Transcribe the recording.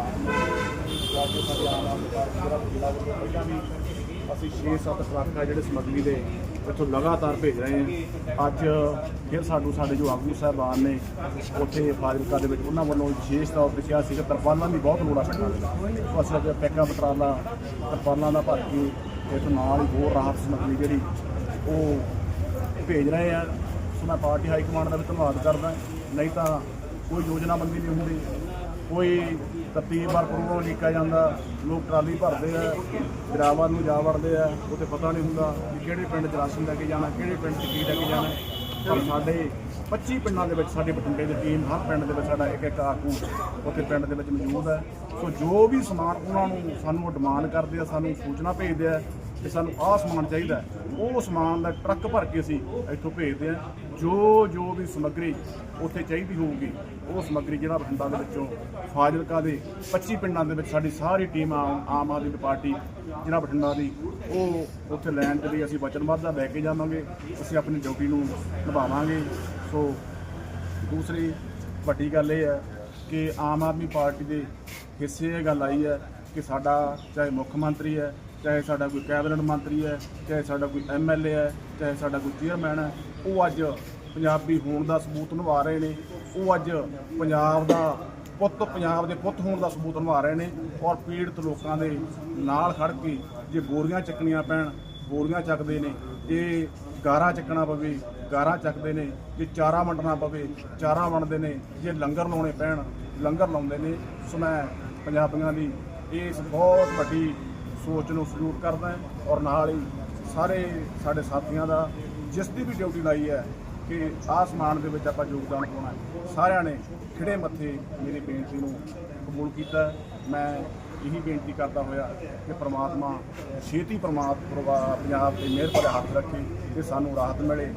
ਐਲਾਨ ਵਾਜੋ ਸਾਡੇ ਜ਼ਿਲ੍ਹਾ ਵੱਲੋਂ ਪਹਿਲਾਂ ਵੀ ਅਸੀਂ 6-7 ਟਰੱਕ ਆ ਜਿਹੜੇ ਸਮੱਗਰੀ ਦੇ ਇੱਥੋਂ ਲਗਾਤਾਰ ਭੇਜ ਰਹੇ ਹਾਂ। ਅੱਜ ਫਿਰ ਸਾਨੂੰ ਸਾਡੇ ਜੋ ਆਗੂ ਸਾਹਿਬਾਨ ਨੇ ਉੱਥੇ ਫਾਜ਼ਿਲਕਾ ਦੇ ਵਿੱਚ ਉਹਨਾਂ ਵੱਲੋਂ ਵਿਸ਼ੇਸ਼ ਤੌਰ ਤੇ ਕਿਹਾ ਸੀ ਕਿ ਤਰਪਾਲਾਂ ਦੀ ਬਹੁਤ ਲੋੜ ਆ ਪਿੰਡਾਂ ਦੇ ਸੋ ਅਸੀਂ ਅੱਜ ਪੈਕਾ ਪਟਰਾਲਾ, ਤਰਪਾਲਾਂ ਦਾ ਭਰ ਕੇ ਇਸ ਨਾਲ ਹੀ ਹੋਰ ਰਾਹਤ ਸਮੱਗਰੀ ਜਿਹੜੀ ਉਹ ਭੇਜ ਰਹੇ ਆ ਸੋ ਮੈਂ ਪਾਰਟੀ ਹਾਈ ਕਮਾਂਡ ਦਾ ਵੀ ਧੰਨਵਾਦ ਕਰਦਾ। ਨਹੀਂ ਤਾਂ ਕੋਈ ਯੋਜਨਾਬੰਦੀ ਨਹੀਂ ਹੁੰਦੀ। ਕੋਈ ਤਰਤੀਬ ਵਾਰ ਪ੍ਰੋਗਰਾਮ ਲਿਖਿਆ ਜਾਂਦਾ। ਲੋਕ ਟਰਾਲੀ ਭਰਦੇ ਆ ਗਰਾਵਾਂ ਨੂੰ ਜਾ ਵੜਦੇ ਆ, ਉੱਥੇ ਪਤਾ ਨਹੀਂ ਹੁੰਦਾ ਕਿ ਕਿਹੜੇ ਪਿੰਡ 'ਚ ਰਾਸ਼ਨ ਲੈ ਕੇ ਜਾਣਾ, ਕਿਹੜੇ ਪਿੰਡ 'ਚ ਕੀ ਲੈ ਕੇ ਜਾਣਾ। ਪਰ ਸਾਡੇ 25 ਪਿੰਡਾਂ ਦੇ ਵਿੱਚ ਸਾਡੇ ਬਠਿੰਡੇ ਦੀ ਟੀਮ ਹਰ ਪਿੰਡ ਦੇ ਵਿੱਚ ਸਾਡਾ ਇੱਕ ਇੱਕ ਆਗੂ ਉੱਥੇ ਪਿੰਡ ਦੇ ਵਿੱਚ ਮੌਜੂਦ ਹੈ। ਸੋ ਜੋ ਵੀ ਸਮਾਨ ਉਹਨਾਂ ਨੂੰ ਸਾਨੂੰ ਡਿਮਾਂਡ ਕਰਦੇ ਆ, ਸਾਨੂੰ ਸੂਚਨਾ ਭੇਜਦੇ ਆ ਕਿ ਸਾਨੂੰ ਆਹ ਸਮਾਨ ਚਾਹੀਦਾ ਉਹ ਸਮਾਨ ਦਾ ਟਰੱਕ ਭਰ ਕੇ ਅਸੀਂ ਇੱਥੋਂ ਭੇਜਦੇ ਆ ਜੋ ਜੋ ਵੀ ਸਮੱਗਰੀ ਉੱਥੇ ਚਾਹੀਦੀ ਹੋਊਗੀ, ਉਹ ਸਮੱਗਰੀ ਜਿਹੜਾ ਬਠਿੰਡਾ ਦੇ ਵਿੱਚੋਂ ਫਾਜ਼ਿਲਕਾ ਦੇ 25 ਪਿੰਡਾਂ ਦੇ ਵਿੱਚ ਸਾਡੀ ਸਾਰੀ ਟੀਮ ਆਮ ਆਮ ਆਦਮੀ ਪਾਰਟੀ ਜਿਹੜਾ ਬਠਿੰਡਾ ਦੀ, ਉਹ ਉੱਥੇ ਲੈਣ ਦੇ ਲਈ ਅਸੀਂ ਵਚਨਬੱਧ ਲੈ ਕੇ ਜਾਵਾਂਗੇ। ਅਸੀਂ ਆਪਣੀ ਡਿਊਟੀ ਨੂੰ ਨਿਭਾਵਾਂਗੇ। ਸੋ ਦੂਸਰੀ ਵੱਡੀ ਗੱਲ ਇਹ ਹੈ ਕਿ ਆਮ ਆਦਮੀ ਪਾਰਟੀ ਦੇ ਹਿੱਸੇ ਇਹ ਗੱਲ ਆਈ ਹੈ ਕਿ ਸਾਡਾ ਚਾਹੇ ਮੁੱਖ ਮੰਤਰੀ ਹੈ ਚਾਹੇ ਸਾਡਾ ਕੋਈ ਕੈਬਨਿਟ ਮੰਤਰੀ ਹੈ, ਚਾਹੇ ਸਾਡਾ ਕੋਈ ਐਮਐਲਏ ਹੈ, ਚਾਹੇ ਸਾਡਾ ਕੋਈ ਚੇਅਰਮੈਨ ਹੈ, ਉਹ ਅੱਜ ਪੰਜਾਬੀ ਹੋਣ ਦਾ ਸਬੂਤ ਨਿਭਾ ਰਹੇ ਨੇ। ਉਹ ਅੱਜ ਪੰਜਾਬ ਦਾ ਪੁੱਤ, ਪੰਜਾਬ ਦੇ ਪੁੱਤ ਹੋਣ ਦਾ ਸਬੂਤ ਨਿਭਾ ਰਹੇ ਨੇ ਔਰ ਪੀੜਤ ਲੋਕਾਂ ਦੇ ਨਾਲ ਖੜ ਕੇ ਜੇ ਬੋਰੀਆਂ ਚੱਕਣੀਆਂ ਪੈਣ, ਬੋਰੀਆਂ ਚੱਕਦੇ ਨੇ। ਜੇ ਗਾਰਾ ਚੱਕਣਾ ਪਵੇ, ਗਾਰਾ ਚੱਕਦੇ ਨੇ। ਜੇ ਚਾਰਾ ਵੰਡਣਾ ਪਵੇ, ਚਾਰਾ ਵੰਡਦੇ ਨੇ। ਜੇ ਲੰਗਰ ਲਾਉਣੇ ਪੈਣ, ਲੰਗਰ ਲਾਉਂਦੇ ਨੇ। ਸੋ ਮੈਂ ਪੰਜਾਬੀਆਂ ਦੀ ਇਸ ਬਹੁਤ ਵੱਡੀ ਸੋਚ ਨੂੰ ਸਲੂਟ ਕਰਦਾ ਔਰ ਨਾਲ ਹੀ ਸਾਰੇ ਸਾਡੇ ਸਾਥੀਆਂ ਦਾ ਜਿਸ ਦੀ ਵੀ ਡਿਊਟੀ ਲਾਈ ਹੈ ਕਿ ਆਹ ਸਮਾਨ ਦੇ ਵਿੱਚ ਆਪਾਂ ਯੋਗਦਾਨ ਪਾਉਣਾ ਸਾਰਿਆਂ ਨੇ ਖਿੜੇ ਮੱਥੇ ਮੇਰੀ ਬੇਨਤੀ ਨੂੰ ਕਬੂਲ ਕੀਤਾ ਮੈਂ ਇਹੀ ਬੇਨਤੀ ਕਰਦਾ ਹੋਇਆ ਕਿ ਪ੍ਰਮਾਤਮਾ ਛੇਤੀ ਪ੍ਰਮਾਤਮਾ ਪੰਜਾਬ ਤੇ ਮਿਹਰ ਭਰੇ ਹੱਥ ਰੱਖੇ ਤੇ ਸਾਨੂੰ ਰਾਹਤ ਮਿਲੇ।